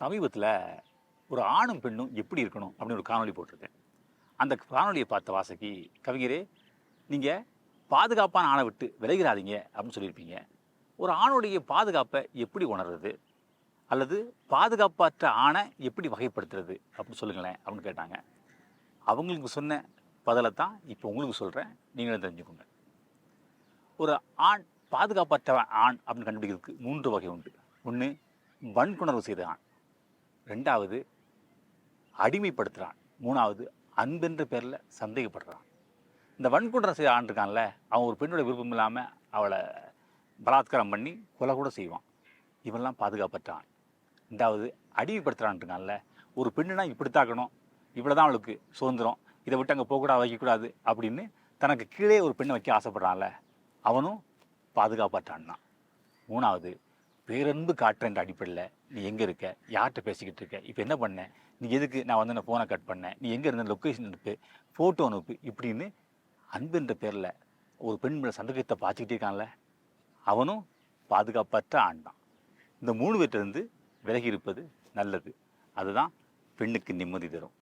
சமீபத்தில் ஒரு ஆணும் பெண்ணும் எப்படி இருக்கணும் அப்படின்னு ஒரு காணொளி போட்டிருக்கேன். அந்த காணொளியை பார்த்த வாசகி கவிஞரே நீங்கள் பாதுகாப்பான ஆணை விட்டு விலகிறாதீங்க அப்படின்னு சொல்லியிருப்பீங்க. ஒரு ஆணுடைய பாதுகாப்பை எப்படி உணர்றது? அல்லது பாதுகாப்பற்ற ஆணை எப்படி வகைப்படுத்துறது? அப்படின்னு சொல்லுங்களேன் அப்படின்னு கேட்டாங்க. அவங்களுக்கு சொன்ன பதிலை தான் இப்போ உங்களுக்கு சொல்கிறேன் நீங்களும் தெரிஞ்சுக்கோங்க. ஒரு ஆண் பாதுகாப்பற்ற ஆண் அப்படின்னு கண்டுபிடிக்கிறதுக்கு மூன்று வகை உண்டு. ஒன்று வன்குணர்வு செய்த ஆண். ரெண்டாவது அடிமைப்படுத்துகிறான் மூணாவது அன்பென்ற பேரில் சந்தேகப்படுறான். இந்த வன்குணர்வு செய்த ஆண் இருக்கான்ல அவன் ஒரு பெண்ணோட விருப்பம் இல்லாமல் அவளை பலாத்காரம் பண்ணி கொலை கூட செய்வான். இவன்லாம் பாதுகாப்பற்றான். ரெண்டாவது அடிமைப்படுத்துகிறான் இருக்கான்ல ஒரு பெண்ணுனா இப்படி தாக்கணும் இவ்வளோ தான் அவளுக்கு சுதந்திரம் இதை விட்டு அங்கே போகக்கூடாது வைக்கக்கூடாது அப்படின்னு தனக்கு கீழே ஒரு பெண்ணை வைக்க ஆசைப்படுறான்ல அவனும் பாதுகாப்பற்றான் மூணாவது பேரன்பு காட்டுறன்ற அடிப்படையில் நீ எங்கே இருக்க? யார்கிட்ட பேசிக்கிட்டு இருக்க? இப்போ என்ன பண்ண? நீ எதுக்கு நான் வந்து நான் ஃபோனை கட் பண்ணேன் நீ எங்கே இருந்த? லொக்கேஷன் அனுப்பு. ஃபோட்டோ அனுப்பு. இப்படின்னு அன்புன்ற பேரில் ஒரு பெண் மேலே சந்தேகத்தை பார்த்துக்கிட்டே இருக்கான்ல? அவனும் பாதுகாப்பற்ற ஆண் தான் இந்த மூணு பேர்ட்டிருந்து விலகி இருப்பது நல்லது. அதுதான் பெண்ணுக்கு நிம்மதி தரும்.